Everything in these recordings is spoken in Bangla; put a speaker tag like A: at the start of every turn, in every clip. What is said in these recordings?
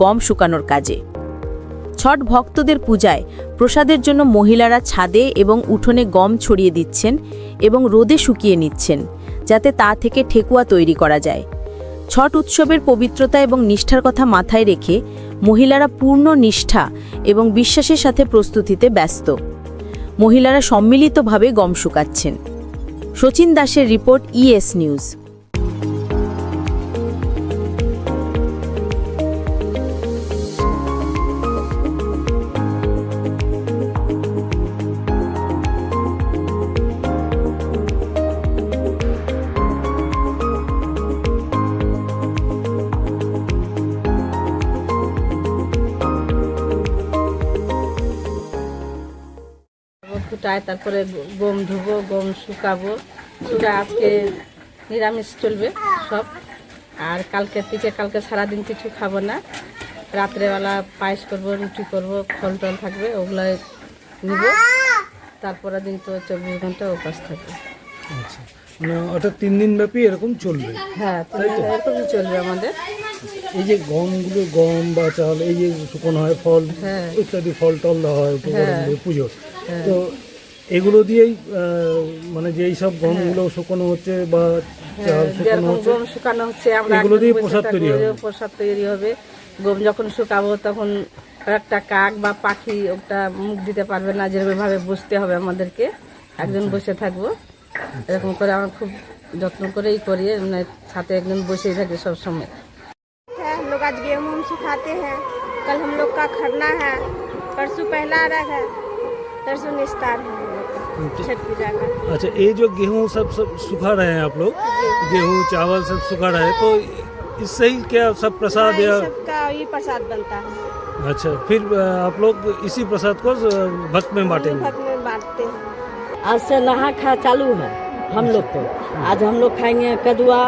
A: গম শুকানোর কাজে। ছট ভক্তদের পূজায় প্রসাদের জন্য মহিলারা ছাদে এবং উঠোনে গম ছড়িয়ে দিচ্ছেন এবং রোদে শুকিয়ে নিচ্ছেন, যাতে তা থেকে ঠেকুয়া তৈরি করা যায়। ছট উৎসবের পবিত্রতা এবং নিষ্ঠার কথা মাথায় রেখে মহিলারা পূর্ণ নিষ্ঠা এবং বিশ্বাসের সাথে প্রস্তুতিতে ব্যস্ত। মহিলারা সম্মিলিতভাবে গম শুকাচ্ছেন। শচীন দাসের রিপোর্ট ইএস নিউজ।
B: ফুটায় তারপরে গম ধুবো গম শুকাবো সেটা আজকে নিরামিষ চলবে সব। আর কালকে থেকে কালকে সারাদিন কিছু খাব না। রাত্রেবেলা পায়েস করব রুটি করব ফল টল থাকবে ওগুলো নিব। তারপরে দিন তো চব্বিশ ঘণ্টা উপাস থাকবে।
C: আচ্ছা মানে ওটা তিন দিন ব্যাপী এরকম চলবে।
B: হ্যাঁ এরকমই চলবে আমাদের।
C: এই যে গমগুলো গম বা চাল এই যে শুকনো হয় ফল
B: হ্যাঁ।
C: ইত্যাদি ফল টল দেওয়া হয়
B: হ্যাঁ।
C: দিয়ে পুজো তো এগুলো দিয়েই আহ, মানে যেই সব গমগুলো শুকনো হচ্ছে বা চাল শুকনো
B: যেরকম
C: হচ্ছে
B: গম শুকানো হচ্ছে আমরা
C: এগুলো
B: একজন
C: দিয়ে
B: বসে
C: প্রসাদ তৈরি
B: থাকবো,
C: হবে।
B: প্রসাদ তৈরি হবে গম যখন শুকাবো তখন একটা কাক বা পাখি ওটা মুখ দিতে পারবে না যেরকম ভাবে বসতে হবে আমাদেরকে একজন বসে থাকবো এরকম করে আমরা খুব যত্ন করেই করি মানে সাথে একজন বসেই থাকে সব সময়
D: है हम लोग आज गेहूँ हम सुखाते हैं कल हम लोग का खरना है परसों पहला अर्घ है परसों निस्तार है हम लोग का छठ पूजा का।
C: अच्छा ये जो गेहूँ सब सब सुखा रहे हैं आप लोग गेहूँ चावल सब सुखा रहे हैं तो इससे ही क्या सब प्रसाद
D: हाँ,
C: या
D: सबका ये प्रसाद बनता है।
C: अच्छा फिर आप लोग इसी प्रसाद को भक्त में बांटेंगे?
D: भक्त में बांटते हैं।
E: आज से नहा खा चालू है हम लोग को। आज हम लोग खाएँगे कदुआ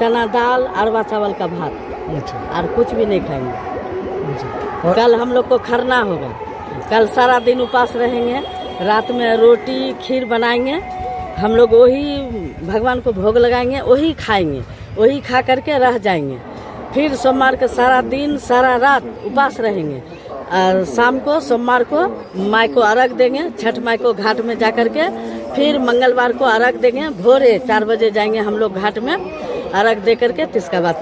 E: चना दाल अरवा चावल का भात।
C: अच्छा।
E: और कुछ भी नहीं खाएँगे।
C: अच्छा।
E: कल हम लोग को खरना होगा। कल सारा दिन उपास रहेंगे। रात में रोटी, खीर बनाएँगे। हम लोग वही भगवान को भोग लगाएँगे, वही खाएँगे, वही खा करके रह जाएँगे। फिर सोमवार के सारा दिन, सारा रात उपास रहेंगे। और शाम को, सोमवार को माई को अर्घ देंगे, छठ माई को घाट में जा करके, फिर मंगलवार को अर्घ देंगे। भोरे चार बजे जाएँगे हम लोग घाट में। अर्घ दे करके तिसका बाद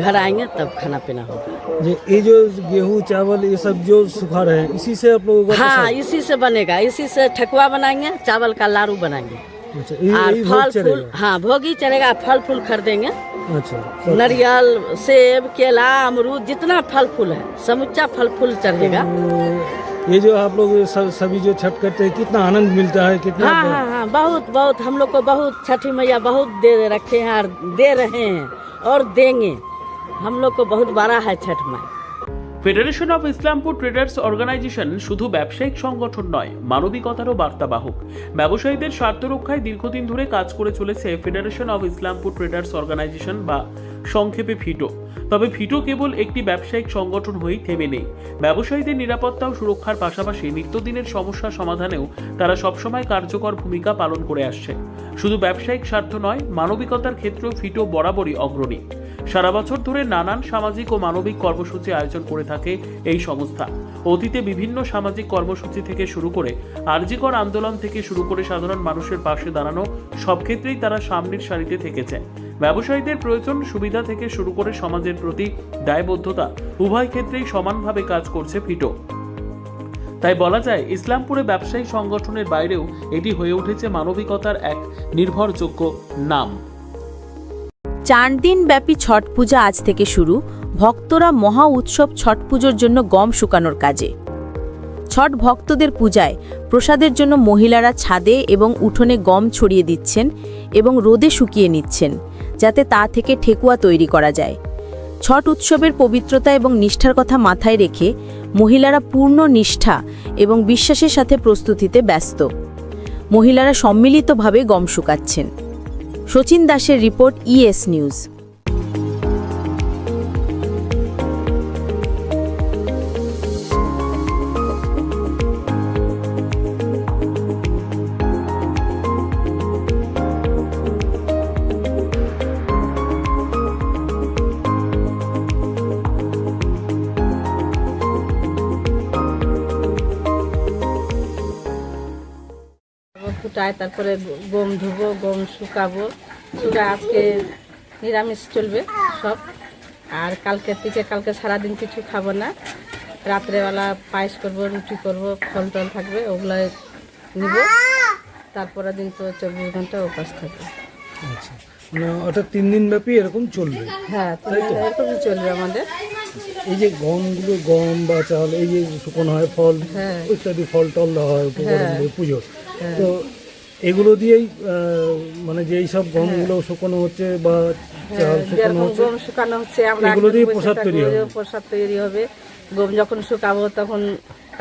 E: घर आएँगे तब खाना पीना होगा।
C: ये ये जो गेहूँ चावल ये सब जो सुखा रहे हैं इसी से आप लोगों का
E: हाँ इसी से बनेगा इसी से ठकुआ बनाएँगे चावल का लारू बनाएँगे।
C: अच्छा
E: और फल फूल हाँ भोग ही चलेगा फल फूल खरीदेंगे
C: अच्छा
E: नारियल सेब केला अमरूद जितना फल फूल है समुचा फल फूल चढ़ेगा।
C: तो ये जो आप लोग सब- सभी जो छठ करते हैं कितना आनंद मिलता है कितना
E: हाँ हाँ हाँ बहुत बहुत हम लोग को बहुत छठी मैया बहुत दे रखे हैं और दे रहे हैं और देंगे हम लोग को बहुत बड़ा है Chhath Mai
F: federation of Islampur traders organisation শুধু ব্যবসায়িক সংগঠন নয় মানবিকতারও বার্তাবাহক ব্যবসায়ীদের স্বার্থ রক্ষায় দীর্ঘদিন ধরে কাজ করে চলেছে federation of Islampur traders organisation বা সংক্ষেপে ফিটো। তবে ফিটো কেবল একটি ব্যবসায়িক সংগঠন হয়েই থেমে নেই। ব্যবসায়ীদের নিরাপত্তা ও সুরক্ষার পাশাপাশি নিত্যদিনের সমস্যা সমাধানেও তারা সবসময় কার্যকর ভূমিকা পালন করে আসছে। শুধু ব্যবসায়িক স্বার্থ নয়, মানবিকতার ক্ষেত্রেও ফিটো বরাবরই অগ্রণী। সারা বছর ধরে নানান সামাজিক ও মানবিক কর্মসূচি আয়োজন করে থাকে এই সংস্থা। অতীতে বিভিন্ন সামাজিক কর্মসূচি থেকে শুরু করে আরজিকর আন্দোলন থেকে শুরু করে সাধারণ মানুষের পাশে দাঁড়ানো সব ক্ষেত্রেই তারা সামনের সারিতে থেকেছে। ব্যবসায়ীদের প্রয়োজন সুবিধা থেকে শুরু করে সমাজের প্রতি দায়বদ্ধতা উভয় ক্ষেত্রেই সমানভাবে কাজ করছে ফিটো। তাই বলা যায়, ইসলামপুরে ব্যবসায়ী সংগঠনের বাইরেও এটি হয়ে উঠেছে মানবিকতার এক নির্ভরযোগ্য নাম।
A: চার দিন ব্যাপী ছট পূজা আজ থেকে শুরু। ভক্তরা মহা উৎসব ছট পুজোর জন্য গম শুকানোর কাজে। ছট ভক্তদের পূজায় প্রসাদের জন্য মহিলারা ছাদে এবং উঠোনে গম ছড়িয়ে দিচ্ছেন এবং রোদে শুকিয়ে নিচ্ছেন। যাতে তা থেকে ঠেকুয়া তৈরি করা যায়। ছট উৎসবের পবিত্রতা এবং নিষ্ঠার কথা মাথায় রেখে মহিলারা পূর্ণ নিষ্ঠা এবং বিশ্বাসের সাথে প্রস্তুতিতে ব্যস্ত। মহিলারা সম্মিলিতভাবে গম শুকাচ্ছেন। সচিন দাসের রিপোর্ট ইএস নিউজ।
B: কুটায় তারপরে গম ধুবো গম শুকাবো। শুকা আজকে নিরামিষ চলবে সব। আর কালকে থেকে কালকে সারাদিন কিছু খাব না। রাত্রেবেলা পায়েস করব রুটি করব ফল টল থাকবে ওগুলো নিব। তারপরের দিন তো চব্বিশ ঘণ্টা উপাস থাকবে
C: আচ্ছা। মানে অর্থাৎ তিন দিন ব্যাপী এরকম চলবে।
B: হ্যাঁ এরকমই চলবে আমাদের।
C: এই যে গমগুলো গম বা চাল এই যে শুকনো হয় ফল
B: হ্যাঁ।
C: ইত্যাদি ফল টল দেওয়া হয়
B: হ্যাঁ।
C: পুজো তো এগুলো দিয়েই আহ, মানে যে এই সব গমগুলো শুকনো হচ্ছে বা চাল শুকনো
B: যেরকম
C: হচ্ছে
B: গম শুকানো হচ্ছে আমরা
C: এগুলো
B: এখন
C: দিয়ে
B: বসে
C: প্রসাদ তৈরি
B: থাকবো,
C: হবে।
B: যে প্রসাদ তৈরি হবে গম যখন শুকাবো তখন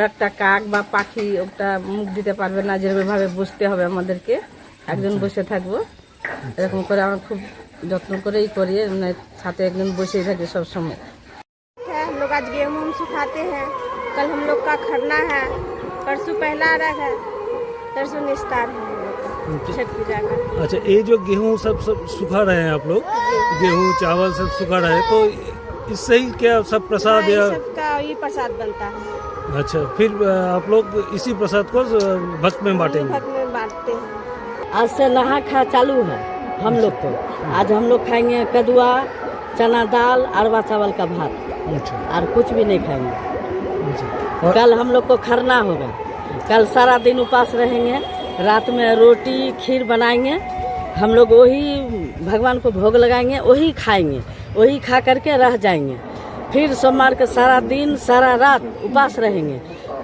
B: একটা কাক বা পাখি ওটা মুখ দিতে পারবে না যেরকম ভাবে বসতে হবে আমাদেরকে একজন
C: আচ্ছা।
B: বসে থাকবো এরকম করে আমরা খুব যত্ন করেই করি মানে সাথে একজন বসেই থাকি সব সময়
D: है हम लोग आज गेहूँ हम सुखाते हैं कल हम लोग का खरना है परसों पहला अर्घ है तरसों निस्तार है हम लोग का छठ पूजा का
C: अच्छा ये जो गेहूँ सब सब सूखा रहे हैं आप लोग? गेहूँ चावल सब सुखा रहे हैं तो इससे ही क्या सब प्रसाद या
D: ये सबका ये प्रसाद बनता है।
C: अच्छा फिर आप लोग इसी प्रसाद को भक्त में बांटेंगे?
D: भक्त में बांटते हैं।
E: आज से नहा खा चालू है हम लोग को। आज हम लोग खाएँगे कदुआ चना दाल अरवा चावल का भात।
C: अच्छा।
E: और कुछ भी नहीं खाएँगे।
C: अच्छा। और
E: कल हम लोग को खरना होगा। कल सारा दिन उपास रहेंगे। रात में रोटी, खीर बनाएँगे। हम लोग वही भगवान को भोग लगाएँगे, वही खाएँगे, वही खा करके रह जाएँगे। फिर सोमवार के सारा दिन, सारा रात उपास रहेंगे।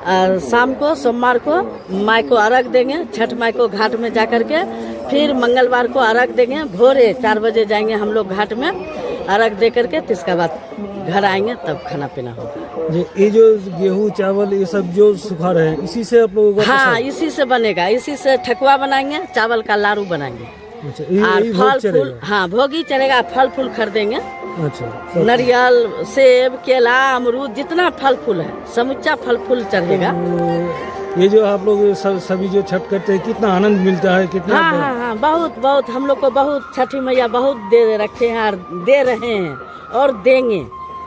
E: और शाम को, सोमवार को माई को अर्घ देंगे, छठ माई को घाट में जा कर के फिर मंगलवार को अर्घ देंगे। भोरे चार बजे जाएँगे हम लोग घाट में, अर्घ दे करके तिसका बाद घर आएँगे तब खाना पीना होगा।
C: ये ये जो गेहूँ चावल ये सब जो सुखा रहे हैं इसी से आप लोगों का
E: हाँ इसी से बनेगा इसी से ठकुआ बनाएँगे चावल का लारू बनाएँगे।
C: अच्छा
E: और फल फूल हाँ भोग ही चलेगा फल फूल खरीदेंगे।
C: अच्छा
E: नारियल सेब केला अमरूद जितना फल फूल है समूचा फल फूल चढ़ेगा।
C: तो ये जो आप लोग सभी जो छठ करते हैं कितना आनंद मिलता है कितना
E: हाँ हाँ हाँ बहुत बहुत हम लोग को बहुत छठी मैया बहुत दे रखे हैं और दे रहे हैं और देंगे।